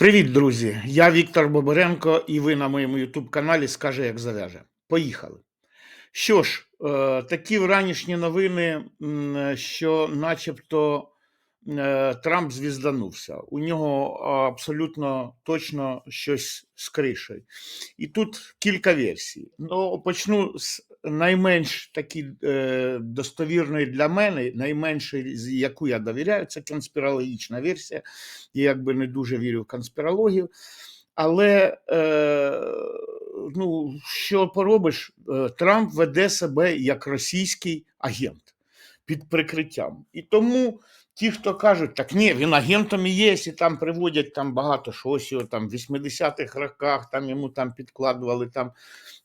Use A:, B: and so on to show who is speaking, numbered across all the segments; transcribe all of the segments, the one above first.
A: Привіт, друзі! Я Віктор Бобаренко, і ви на моєму YouTube-каналі Скаже, як зав'яже. Поїхали. Що ж, е, такі вранішні новини, що начебто е, Трамп звізданувся. У нього абсолютно точно щось з кришею. І тут кілька версій. Ну, почну з найменш такі е, достовірної для мене, найменшої, з яку я довіряю, це конспірологічна версія. Я якби не дуже вірю в конспірологію. Але е, ну, що поробиш, Е, Трамп веде себе як російський агент під прикриттям. І тому ті, хто кажуть, так ні, він агентом і є, і там приводять там багато щось, його там в 80-х роках там йому там підкладували там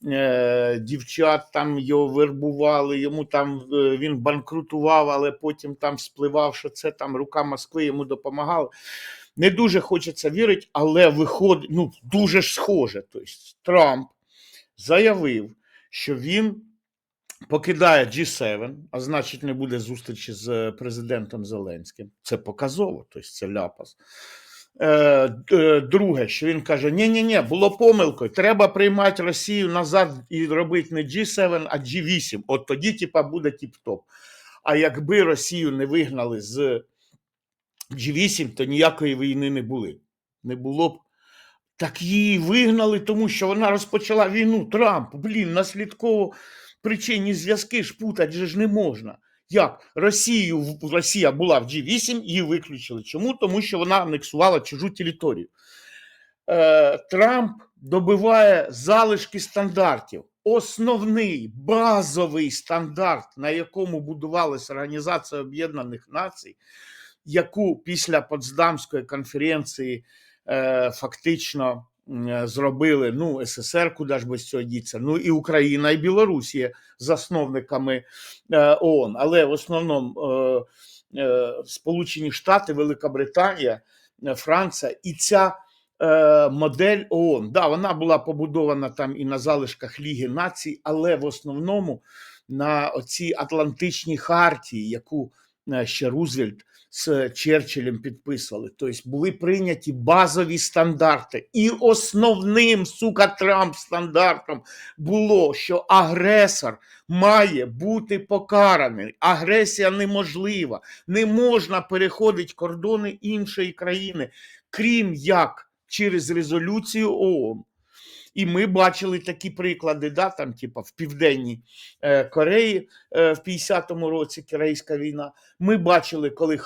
A: е, дівчат, там його вербували, йому там е, він банкрутував, але потім там спливав, що це там рука Москви йому допомагала. Не дуже хочеться вірити, але виходить, ну, дуже ж схоже. Тобто Трамп заявив, що він покидає G7, а значить, не буде зустрічі з е, президентом Зеленським. Це показово, тобто це ляпас. Е, Друге, що він каже: ні ні ні було помилкою. Треба приймати Росію назад і робити не G7, а G8. От тоді, типа, буде тіп-топ. А якби Росію не вигнали з G8, то ніякої війни не були. Не було б. Так її вигнали, тому що вона розпочала війну. Трамп, блін, наслідково причинні зв'язки ж путати ж не можна. Як Росію Росія була в G8, її виключили. Чому? Тому що вона анексувала чужу територію. Е, Трамп добиває залишки стандартів. Основний базовий стандарт, на якому будувалася Організація Об'єднаних Націй, яку після Потсдамської конференції е, фактично зробили ну, СССР, куди ж без цього діться, ну і Україна, і Білорусь є засновниками е, ООН. Але в основному е, е, Сполучені Штати, Велика Британія, е, Франція і ця е, модель ООН. Да, вона була побудована там і на залишках Ліги Націй, але в основному на оцій Атлантичній хартії, яку е, ще Рузвельт з Черчиллем підписували. Тобто були прийняті базові стандарти. І основним, сука, Трамп стандартом було, що агресор має бути покараний. Агресія неможлива. Не можна переходити кордони іншої країни, крім як через резолюцію ООН. І ми бачили такі приклади, да, там, типа, в Південній е, Кореї е, в 50-му році Корейська війна. Ми бачили, коли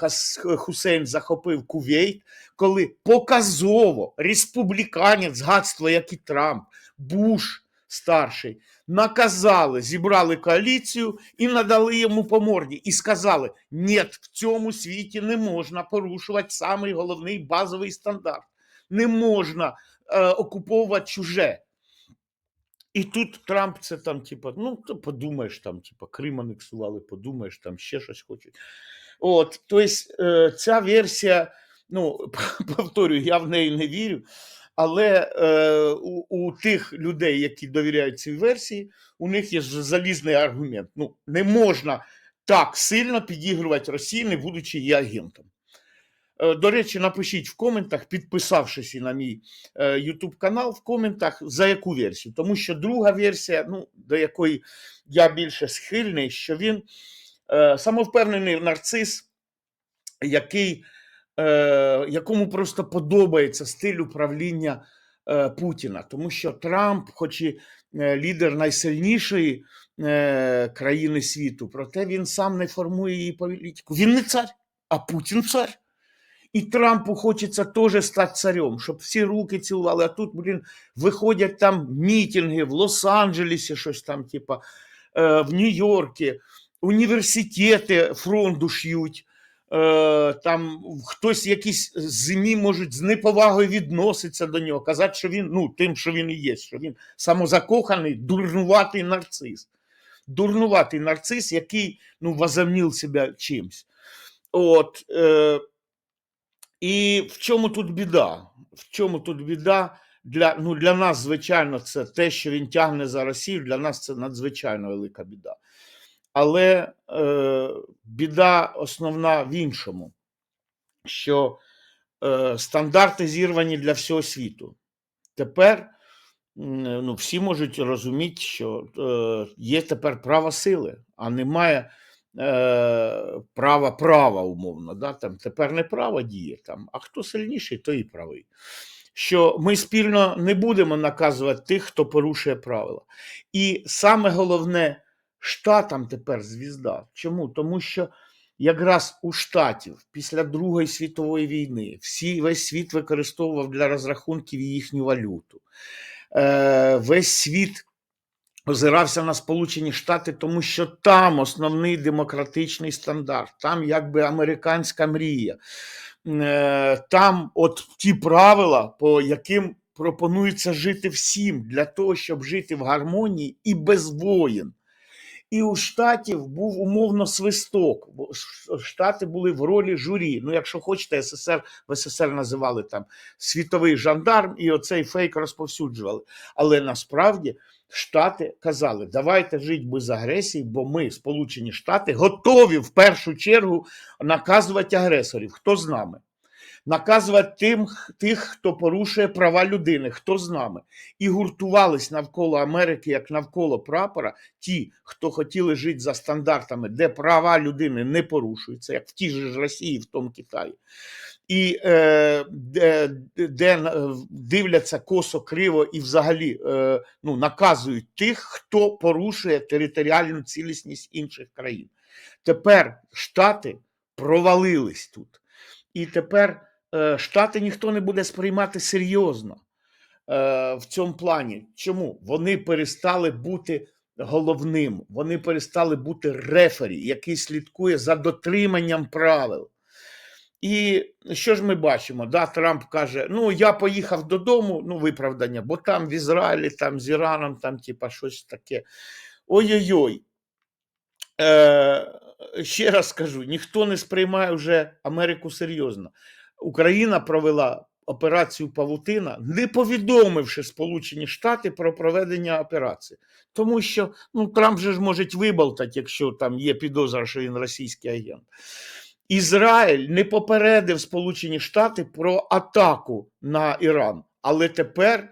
A: Хусейн захопив Кувейт, коли показово республіканець, гадство, як і Трамп, Буш старший, наказали, зібрали коаліцію і надали йому по морді. І сказали: ні, в цьому світі не можна порушувати самий головний базовий стандарт. Не можна окуповувати чуже. І тут Трамп це там, типа, ну, то подумаєш, там, типа, Крим анексували, подумаєш, там ще щось хочуть. От, тобто, е, ця версія, ну, повторюю, я в неї не вірю. Але е, у, у тих людей, які довіряють цій версії, у них є залізний аргумент. Ну, не можна так сильно підігрувати Росії, не будучи її агентом. Е, До речі, напишіть в коментах, підписавшись на мій е, YouTube канал, в коментах за яку версію. Тому що друга версія, ну, до якої я більше схильний, що він е, самовпевнений нарцис, який, якому просто подобається стиль управління Путіна. Тому що Трамп, хоч і лідер найсильнішої країни світу, проте він сам не формує її політику. Він не цар, а Путін цар. І Трампу хочеться теж стати царем, щоб всі руки цілували. А тут, блін, виходять там мітинги в Лос-Анджелесі, щось там, типа, е, в Нью-Йорку, університети фронту ш'ють. Е, там хтось якісь зимі можуть з неповагою відноситься до нього, казати, що він, ну, тим, що він і є, що він самозакоханий, дурнуватий нарцис. Дурнуватий нарцис, який ну, возомнив себе чимсь. От, е, і в чому тут біда? В чому тут біда? Для, ну, для нас, звичайно, це те, що він тягне за Росію, для нас це надзвичайно велика біда. Але е, біда основна в іншому, що е, стандарти зірвані для всього світу. Тепер ну, всі можуть розуміти, що е, є тепер право сили, а немає права права, умовно. Да? Там тепер не право діє, там, а хто сильніший, той і правий. Що ми спільно не будемо наказувати тих, хто порушує правила. І саме головне, штатам тепер звізда. Чому? Тому що якраз у штатів після Другої світової війни всі, весь світ використовував для розрахунків їхню валюту. Е, весь світ озирався на Сполучені Штати, тому що там основний демократичний стандарт, там якби американська мрія. Е, Там от ті правила, по яким пропонується жити всім для того, щоб жити в гармонії і без воїн. І у штатів був умовно свисток. бо Штати були в ролі журі. Ну, якщо хочете, СССР в СССР називали там світовий жандарм, і оцей фейк розповсюджували. Але насправді Штати казали: давайте жити без агресії, бо ми, Сполучені Штати, готові в першу чергу наказувати агресорів. Хто з нами? Наказувати тим, тих, хто порушує права людини, хто з нами. І гуртувались навколо Америки, як навколо прапора, ті, хто хотіли жити за стандартами, де права людини не порушуються, як в тій же ж Росії, в тому Китаї. І е, де, де дивляться косо, криво і взагалі е, ну, наказують тих, хто порушує територіальну цілісність інших країн. Тепер Штати провалились тут. І тепер е, Штати ніхто не буде сприймати серйозно е, в цьому плані. Чому? Вони перестали бути головним, вони перестали бути рефері, який слідкує за дотриманням правил. І що ж ми бачимо? Да, Трамп каже: ну я поїхав додому, ну виправдання, бо там в Ізраїлі, там з Іраном, там типа щось таке. Ой-ой-ой. Е, ще раз скажу: ніхто не сприймає вже Америку серйозно. Україна провела операцію Павутина, не повідомивши Сполучені Штати про проведення операції. Тому що ну, Трамп же ж може виболтати, якщо там є підозра, що він російський агент. Ізраїль не попередив Сполучені Штати про атаку на Іран, але тепер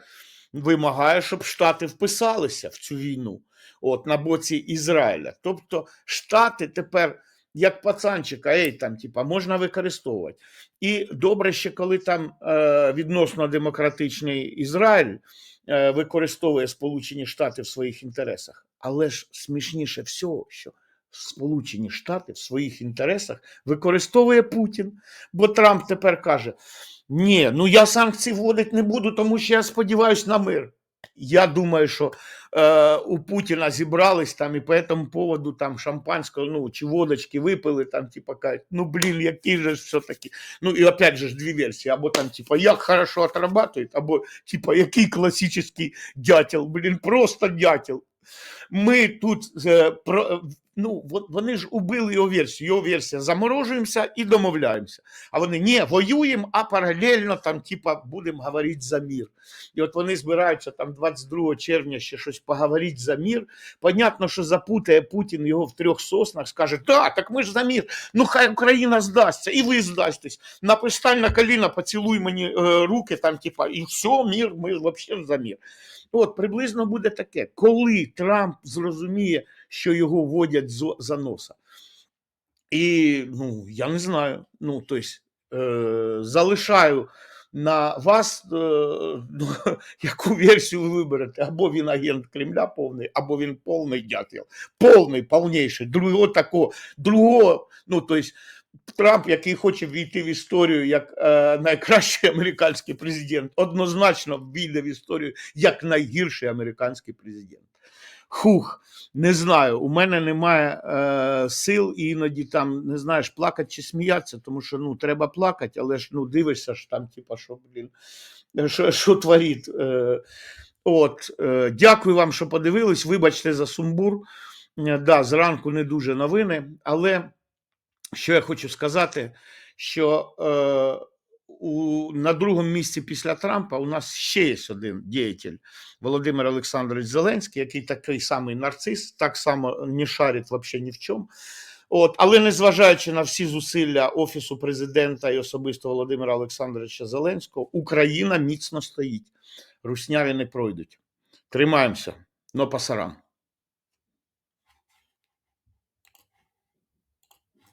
A: вимагає, щоб Штати вписалися в цю війну от, на боці Ізраїля. Тобто Штати тепер, як пацанчика, ей, там, типа, можна використовувати. І добре ще, коли там е, відносно демократичний Ізраїль е, використовує Сполучені Штати в своїх інтересах. Але ж смішніше всього, що Сполучені Штати в своїх інтересах використовує Путін. Бо Трамп тепер каже: ні, ну я санкції вводити не буду, тому що я сподіваюся на мир. Я думаю, що е, у Путіна зібрались там і по этому поводу там шампанського, ну чи водочки випили, там, типа, кажуть, ну блін, же ж все-таки. Ну і опять же ж дві версії, або там, типа, як хорошо отрабатують, або типа, який класичний дятел, блін, просто дятел. Ми тут е, про, ну, вони ж убили його версію. Його версія заморожуємося і домовляємося. А вони ні, воюємо, а паралельно там, типа, будемо говорити за мір. І от вони збираються там 22 червня ще щось поговорити за мір. Понятно, що запутає Путін його в трьох соснах, скаже: да, так ми ж за мір. Ну хай Україна здасться, і ви здастесь. Напистань на коліна, поцілуй мені е, руки, там, типа, і все, мір, ми взагалі за мір. От приблизно буде таке, коли Трамп зрозуміє, що його водять за носа. І ну, я не знаю. Ну, тобто, е, залишаю на вас, е, ну, яку версію ви виберете. Або він агент Кремля повний, або він повний дятел. Повний, повніший. Другого такого, другого, ну, тобто, Трамп, який хоче війти в історію як е, найкращий американський президент, однозначно війде в історію як найгірший американський президент. Хух, не знаю. У мене немає е, сил і іноді там не знаєш, плакати чи сміятися, тому що ну треба плакати, але ж ну дивишся ж там, типа, що блін, що, що творить. Е, от, е, дякую вам, що подивились. Вибачте за сумбур. Е, да, зранку не дуже новини, але що я хочу сказати, що е, у, на другому місці після Трампа у нас ще є один діятель Володимир Олександрович Зеленський, який такий самий нарцис, так само не шарить взагалі ні в чому. От, але незважаючи на всі зусилля Офісу президента і особисто Володимира Олександровича Зеленського, Україна міцно стоїть. Русняві не пройдуть. Тримаємося, но пасарам.